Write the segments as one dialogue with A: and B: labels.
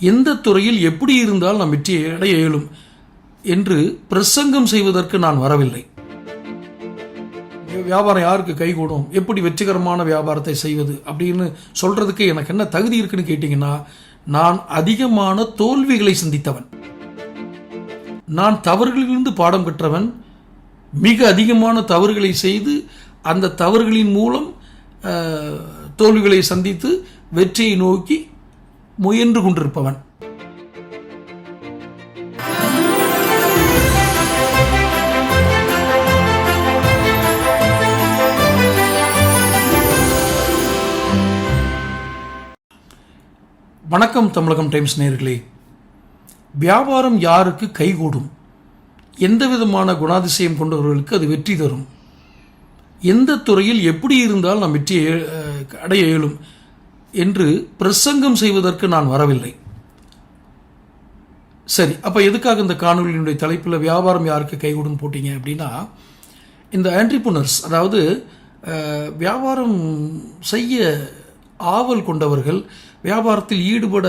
A: எந்த துறையில் எப்படி இருந்தால் நாம் வெற்றி அடைய இயலும் என்று பிரசங்கம் செய்வதற்கு நான் வரவில்லை. வியாபாரம் யாருக்கு கைகூடும்? எப்படி வெற்றிகரமான வியாபாரத்தை செய்வது? அப்படின்னு சொல்றதுக்கு எனக்கு என்ன தகுதி இருக்குன்னு கேட்டிங்கன்னா நான் அதிகமான தோல்விகளை சந்தித்தவன். நான் தவறுகளிலிருந்து பாடம் பெற்றவன் மிக அதிகமான தவறுகளை செய்து அந்த தவறுகளின் மூலம் தோல்விகளை சந்தித்து வெற்றியை நோக்கி முயன்று கொண்டிருப்பவன். வணக்கம் தமிழகம் டைம்ஸ் நேர்களே. வியாபாரம் யாருக்கு கைகூடும்? எந்த விதமான குணாதிசயம் கொண்டவர்களுக்கு அது வெற்றி தரும்? எந்த துறையில் எப்படி இருந்தால் நாம் வெற்றி அஹ், அடைய இயலும்? என்று பிரசங்கம் செய்வதற்கு நான் வரவில்லை. சரி அப்போ எதுக்காக இந்த காணொலியினுடைய தலைப்பில் வியாபாரம் யாருக்கு கைகூடும் போட்டீங்க அப்படின்னா இந்த ஆன்ட்ரிபுனர்ஸ் அதாவது வியாபாரம் செய்ய ஆவல் கொண்டவர்கள் வியாபாரத்தில் ஈடுபட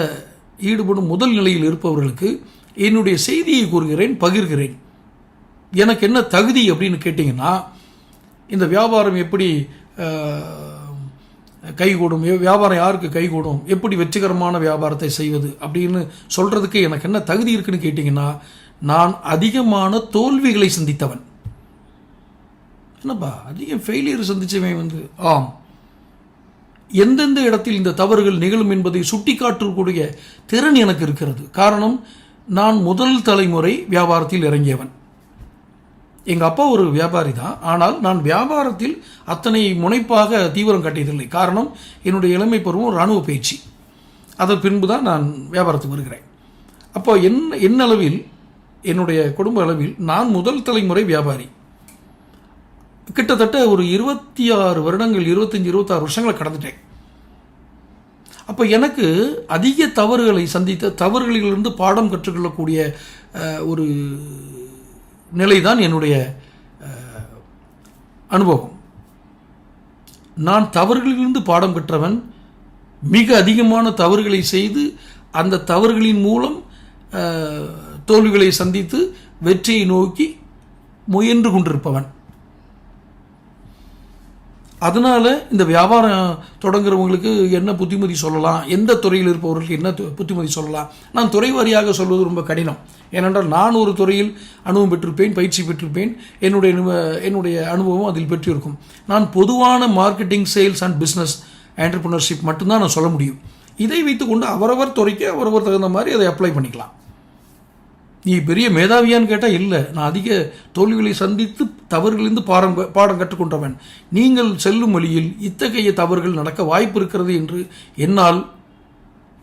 A: ஈடுபடும் முதல் நிலையில் இருப்பவர்களுக்கு என்னுடைய செய்தியை கூறுகிறேன் பகிர்கிறேன். எனக்கு என்ன தகுதி அப்படின்னு கேட்டிங்கன்னா இந்த வியாபாரம் எப்படி கைகூடும். வியாபாரம் யாருக்கு கைகூடும்? எப்படி வெற்றிகரமான வியாபாரத்தை செய்வது? அப்படின்னு சொல்கிறதுக்கு எனக்கு என்ன தகுதி இருக்குன்னு கேட்டிங்கன்னா நான் அதிகமான தோல்விகளை சந்தித்தவன். என்னப்பா அதிகம் ஃபெயிலியர் சந்தித்தவன் வந்து. ஆம். எந்தெந்த இடத்தில் இந்த தவறுகள் நிகழும் என்பதை சுட்டிக்காட்டக்கூடிய திறன் எனக்கு இருக்கிறது. காரணம் நான் முதல் தலைமுறை வியாபாரத்தில் இறங்கியவன். எங்கள் அப்பா ஒரு வியாபாரி தான். ஆனால் நான் வியாபாரத்தில் அத்தனை முனைப்பாக தீவிரம் காட்டியதில்லை. காரணம் என்னுடைய இளமை பருவம் இராணுவ பயிற்சி அதன் பின்பு தான் நான் வியாபாரத்துக்கு வருகிறேன். அப்போ என் என் அளவில் என்னுடைய குடும்ப அளவில் நான் முதல் தலைமுறை வியாபாரி. கிட்டத்தட்ட ஒரு இருபத்தி ஆறு வருடங்கள் இருபத்தஞ்சி இருபத்தாறு வருஷங்களை கடந்துட்டேன். அப்போ எனக்கு அதிக தவறுகளை சந்தித்த தவறுகளிலிருந்து பாடம் கற்றுக்கொள்ளக்கூடிய ஒரு நிலைதான் என்னுடைய அனுபவம். நான் தவறுகளிலிருந்து பாடம் பெற்றவன். மிக அதிகமான தவறுகளை செய்து அந்த தவறுகளின் மூலம் தோல்விகளை சந்தித்து வெற்றியை நோக்கி முயன்று கொண்டிருப்பவன். அதனால இந்த வியாபாரம் தொடங்குறவங்களுக்கு என்ன புத்திமதி சொல்லலாம்? எந்த துறையில் இருப்பவர்களுக்கு என்ன புத்திமதி சொல்லலாம்? நான் துறை வாரியாக சொல்வது ரொம்ப கடினம். ஏனென்றால் நான் ஒரு துறையில் அனுபவம் பெற்றிருப்பேன் பயிற்சி பெற்றிருப்பேன். என்னுடைய என்னுடைய அனுபவம் அதில் பெற்றிருக்கும். நான் பொதுவான marketing sales and business entrepreneurship மட்டும்தான் நான் சொல்ல முடியும். இதை வைத்துக்கொண்டு அவரவர் துறைக்கு அவரவர் தகுந்த மாதிரி அதை அப்ளை பண்ணிக்கலாம். நீ பெரிய மேதாவியான்னு கேட்டால் இல்லை. நான் அதிக தோல்விகளை சந்தித்து தவறுகளிலிருந்து பாடம் பாடம் கற்றுக்கொண்டவன். நீங்கள் செல்லும் வழியில் இத்தகைய தவறுகள் நடக்க வாய்ப்பு இருக்கிறது என்று என்னால்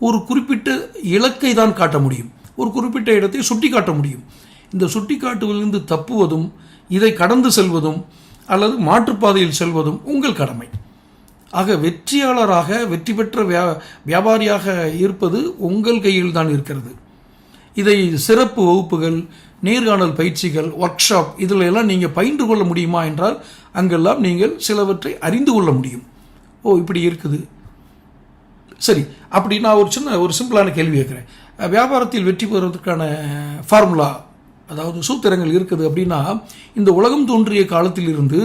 A: ஒரு குறிப்பிட்ட இலக்கை தான் காட்ட முடியும். ஒரு குறிப்பிட்ட இடத்தை சுட்டி காட்ட முடியும். இந்த சுட்டி காட்டுவதிலிருந்து தப்புவதும் இதை கடந்து செல்வதும் அல்லது மாற்றுப்பாதையில் செல்வதும் உங்கள் கடமை. ஆக வெற்றியாளராக வெற்றி பெற்ற வியா வியாபாரியாக இருப்பது உங்கள் கையில் தான் இருக்கிறது. இதை சிறப்பு வகுப்புகள் நேர்காணல் பயிற்சிகள் ஒர்க் ஷாப் இதில் எல்லாம் நீங்கள் பயின்று கொள்ள முடியுமா என்றால் அங்கெல்லாம் நீங்கள் சிலவற்றை அறிந்து கொள்ள முடியும். ஓ இப்படி இருக்குது. சரி அப்படி நான் ஒரு சின்ன ஒரு சிம்பிளான கேள்வி கேட்குறேன். வியாபாரத்தில் வெற்றி பெறுவதற்கான ஃபார்முலா அதாவது சூத்திரங்கள் இருக்குது அப்படின்னா இந்த உலகம் தோன்றிய காலத்திலிருந்து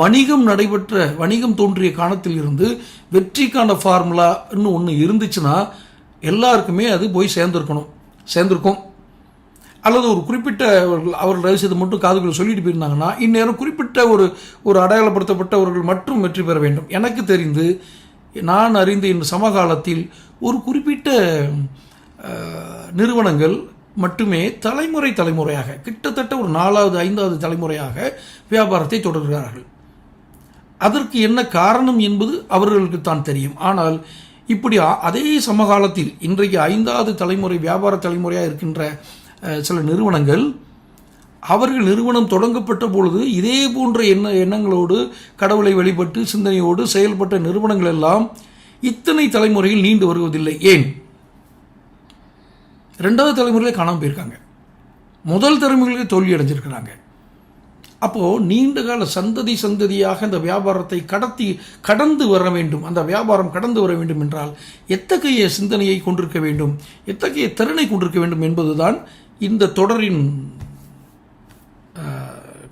A: வணிகம் நடைபெற்ற வணிகம் தோன்றிய காலத்தில் இருந்து வெற்றிக்கான ஃபார்முலான்னு ஒன்று இருந்துச்சுன்னா எல்லாருக்குமே அது போய் சேர்ந்துருக்கணும். சேர்ந்துருக்கும். அல்லது ஒரு குறிப்பிட்ட அவர்கள் ரகசியத்தை மட்டும் காதுகள் சொல்லிட்டு போயிருந்தாங்கன்னா இந்நேரம் குறிப்பிட்ட ஒரு ஒரு அடையாளப்படுத்தப்பட்டவர்கள் மட்டும் வெற்றி பெற வேண்டும். எனக்கு தெரிந்து நான் அறிந்த இந்த சமகாலத்தில் ஒரு குறிப்பிட்ட நிறுவனங்கள் மட்டுமே தலைமுறை தலைமுறையாக கிட்டத்தட்ட ஒரு நாலாவது ஐந்தாவது தலைமுறையாக வியாபாரத்தை தொடர்கிறார்கள். அதற்கு என்ன காரணம் என்பது அவர்களுக்கு தான் தெரியும். ஆனால் இப்படி அதே சமகாலத்தில் இன்றைக்கு ஐந்தாவது தலைமுறை வியாபார தலைமுறையாக இருக்கின்ற சில நிறுவனங்கள் அவர்கள் நிறுவனம் தொடங்கப்பட்ட பொழுது இதே போன்ற எண்ண எண்ணங்களோடு கடவுளை வழிபட்டு சிந்தனையோடு செயல்பட்ட நிறுவனங்கள் எல்லாம் இத்தனை தலைமுறையில் நீண்டு வருவதில்லை. ஏன்? ரெண்டாவது தலைமுறையில் காணாமல் போயிருக்காங்க. முதல் தலைமுறையிலே தோல்வி அடைஞ்சிருக்கிறாங்க. அப்போது நீண்டகால சந்ததி சந்ததியாக இந்த வியாபாரத்தை கடத்தி கடந்து வர வேண்டும். அந்த வியாபாரம் கடந்து வர வேண்டும் என்றால் எத்தகைய சிந்தனையை கொண்டிருக்க வேண்டும்? எத்தகைய திறனை கொண்டிருக்க வேண்டும் என்பதுதான் இந்த தொடரின்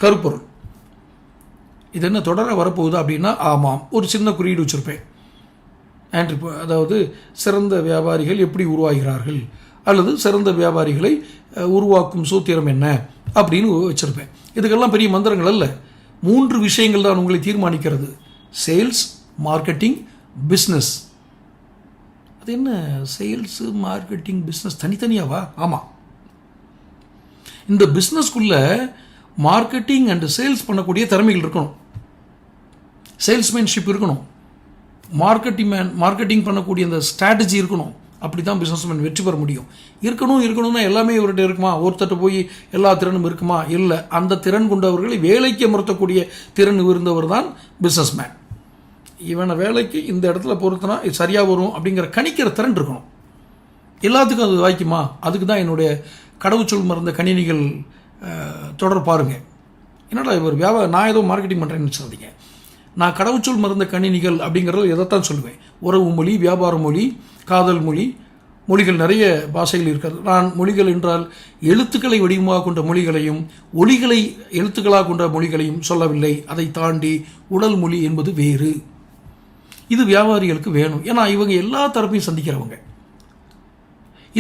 A: கருப்பொருள். இது என்ன தொடர வரப்போகுது அப்படின்னா ஆமாம் ஒரு சின்ன குறியீடு வச்சுருப்பேன். ஆண்ட்ரி அதாவது சிறந்த வியாபாரிகள் எப்படி உருவாகிறார்கள்? அல்லது சிறந்த வியாபாரிகளை உருவாக்கும் சூத்திரம் என்ன? அப்படின்னு வச்சுருப்பேன். இதுக்கெல்லாம் பெரிய மந்திரங்கள் அல்ல. மூன்று விஷயங்கள் தான் உங்களை தீர்மானிக்கிறது. சேல்ஸ் மார்க்கெட்டிங் பிஸ்னஸ் அது என்ன? சேல்ஸு மார்க்கெட்டிங் பிஸ்னஸ் தனித்தனியாவா? ஆமாம் இந்த பிஸ்னஸ்க்குள்ள மார்க்கெட்டிங் அண்ட் சேல்ஸ் பண்ணக்கூடிய திறமைகள் இருக்கணும். சேல்ஸ்மேன்ஷிப் இருக்கணும். மார்க்கெட்டிங் மேன் மார்க்கெட்டிங் பண்ணக்கூடிய அந்த ஸ்ட்ராட்டஜி இருக்கணும். அப்படி தான் பிஸ்னஸ்மேன் வெற்றி பெற முடியும். இருக்கணும் இருக்கணும்னா எல்லாமே இவர்கிட்ட இருக்குமா? ஒருத்தட்ட போய் எல்லா திறனும் இருக்குமா? இல்லை. அந்த திறன் கொண்டவர்களை வேலைக்கு அமர்த்தக்கூடிய திறன் இருந்தவர் தான் பிஸ்னஸ்மேன் இவனை வேலைக்கு இந்த இடத்துல பொறுத்தனா இது சரியாக வரும் அப்படிங்கிற கணிக்கிற திறன் இருக்கணும். எல்லாத்துக்கும் அது வாய்க்குமா? அதுக்கு தான் என்னுடைய கடவுச்சொல் மறந்த கணினிகள் தொடர் பாருங்கள் என்னடா இவர் வியாபாரம் நான் ஏதோ மார்க்கெட்டிங் பண்ணுறேன்னு சொன்னீங்க நான் கடவுச்சொல் மறந்த கணினிகள் அப்படிங்கிறது எதைத்தான் சொல்லுவேன்? உறவு மொழி வியாபார மொழி காதல் மொழி மொழிகள் நிறைய பாஷைகள் இருக்கிறது. நான் மொழிகள் என்றால் எழுத்துக்களை வடிவமாக கொண்ட மொழிகளையும் ஒலிகளை எழுத்துக்களாக கொண்ட மொழிகளையும் சொல்லவில்லை. அதை தாண்டி உடல் மொழி என்பது வேறு. இது வியாபாரிகளுக்கு வேணும். ஏன்னா இவங்க எல்லா தரப்பையும் சந்திக்கிறவங்க.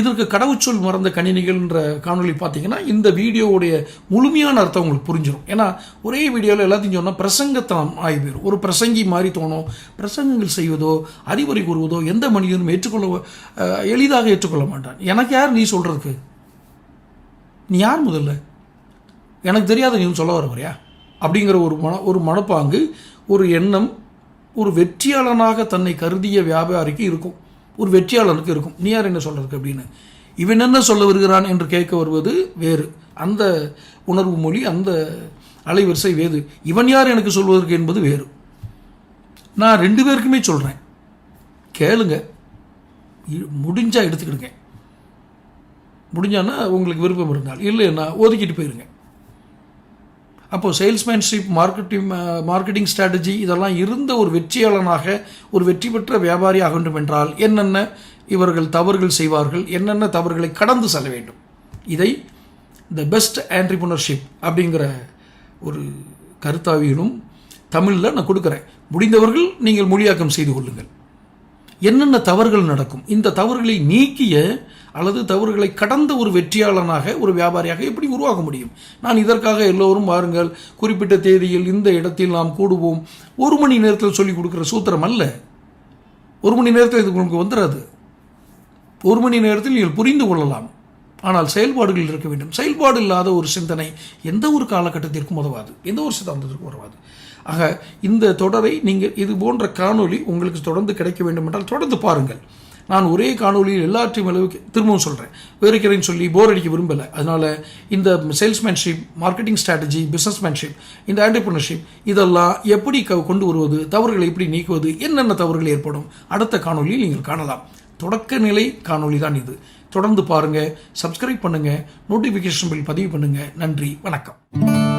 A: இதற்கு கடவுச்சொல் மறந்த கணினிகள்ன்ற காணொளி பார்த்தீங்கன்னா இந்த வீடியோவுடைய முழுமையான அர்த்தம் உங்களுக்கு புரிஞ்சிடும் ஏன்னா ஒரே வீடியோவில் எல்லாத்தையும் சொன்னால் பிரசங்கத்தனம் ஆகி போயிடும் ஒரு பிரசங்கி மாதிரி தோணும் பிரசங்கங்கள் செய்வதோ அறிவுரை கூறுவதோ எந்த மனிதனும் ஏற்றுக்கொள்ள எளிதாக ஏற்றுக்கொள்ள மாட்டான். எனக்கு யார் நீ சொல்கிறதுக்கு நீ யார் முதல்ல? எனக்கு தெரியாத நீ சொல்ல வர வரையா? அப்படிங்கிற ஒரு மன ஒரு மனப்பாங்கு ஒரு எண்ணம் ஒரு வெற்றியாளனாக தன்னை கருதிய வியாபாரிக்கு இருக்கும். ஒரு வெற்றியாளருக்கு இருக்கும். நீ யார் என்ன சொல்கிறதுக்கு அப்படின்னு. இவன் என்ன சொல்ல வருகிறான் என்று கேட்க வருவது வேறு. அந்த உணர்வு மொழி அந்த அலைவரிசை வேறு. இவன் யார் எனக்கு சொல்வதற்கு என்பது வேறு. நான் ரெண்டு பேருக்குமே சொல்கிறேன் கேளுங்க. முடிஞ்சால் எடுத்துக்கிடுங்க. முடிஞ்சான்னா உங்களுக்கு விருப்பம் இருந்தால். இல்லைன்னா ஒதுக்கிட்டு போயிருங்க. அப்போது சேல்ஸ்மேன்ஷிப் மார்க்கெட்டிங் மார்க்கெட்டிங் ஸ்ட்ராட்டஜி இதெல்லாம் இருந்த ஒரு வெற்றியாளனாக ஒரு வெற்றி பெற்ற வியாபாரி ஆக வேண்டும் என்றால் என்னென்ன இவர்கள் தவறுகள் செய்வார்கள் என்னென்ன தவறுகளை கடந்து செல்ல வேண்டும். இதை த பெஸ்ட் ஆண்டர்பிரினர்ஷிப் அப்படிங்கிற ஒரு கருத்தாவியிலும் தமிழில் நான் கொடுக்குறேன். முடிந்தவர்கள் நீங்கள் மொழியாக்கம் செய்து கொள்ளுங்கள். என்னென்ன தவறுகள் நடக்கும்? இந்த தவறுகளை நீக்கிய அல்லது தவறுகளை கடந்த ஒரு வெற்றியாளனாக ஒரு வியாபாரியாக எப்படி உருவாக முடியும்? நான் இதற்காக எல்லோரும் வாருங்கள். குறிப்பிட்ட தேதியில் இந்த இடத்தில் நாம் கூடுவோம். ஒரு மணி நேரத்தில் சொல்லிக் கொடுக்குற சூத்திரம் அல்ல. ஒரு மணி நேரத்தில் இது உங்களுக்கு வந்துடாது ஒரு மணி நேரத்தில் நீங்கள் புரிந்து கொள்ளலாம். ஆனால் செயல்பாடுகள் இருக்க வேண்டும். செயல்பாடு இல்லாத ஒரு சிந்தனை எந்த ஒரு காலகட்டத்திற்கும் உதவாது. எந்த ஒரு சித்தாந்தத்திற்கும் உதவாது. ஆக இந்த தொடரை நீங்கள் இது போன்ற காணொளி உங்களுக்கு தொடர்ந்து கிடைக்க வேண்டும் என்றால் தொடர்ந்து பாருங்கள். நான் ஒரே காணொளியில் எல்லாற்றையும் அளவுக்கு திரும்பவும் சொல்கிறேன் வேறுக்கிறேன்னு சொல்லி போர் அடிக்க விரும்பலை. அதனால் இந்த சேல்ஸ்மேன்ஷிப் மார்க்கெட்டிங் ஸ்ட்ராட்டஜி பிஸ்னஸ்மேன்ஷிப் இந்த ஆண்டர்பிரினர்ஷிப் இதெல்லாம் எப்படி க- கொண்டு வருவது தவறுகளை எப்படி நீக்குவது என்னென்ன தவறுகள் ஏற்படும் அடுத்த காணொளியில் நீங்கள் காணலாம். தொடக்க நிலை காணொளி தான் இது. தொடர்ந்து பாருங்கள் சப்ஸ்கிரைப் பண்ணுங்கள் நோட்டிஃபிகேஷன் பில் பதிவு பண்ணுங்கள் நன்றி வணக்கம்.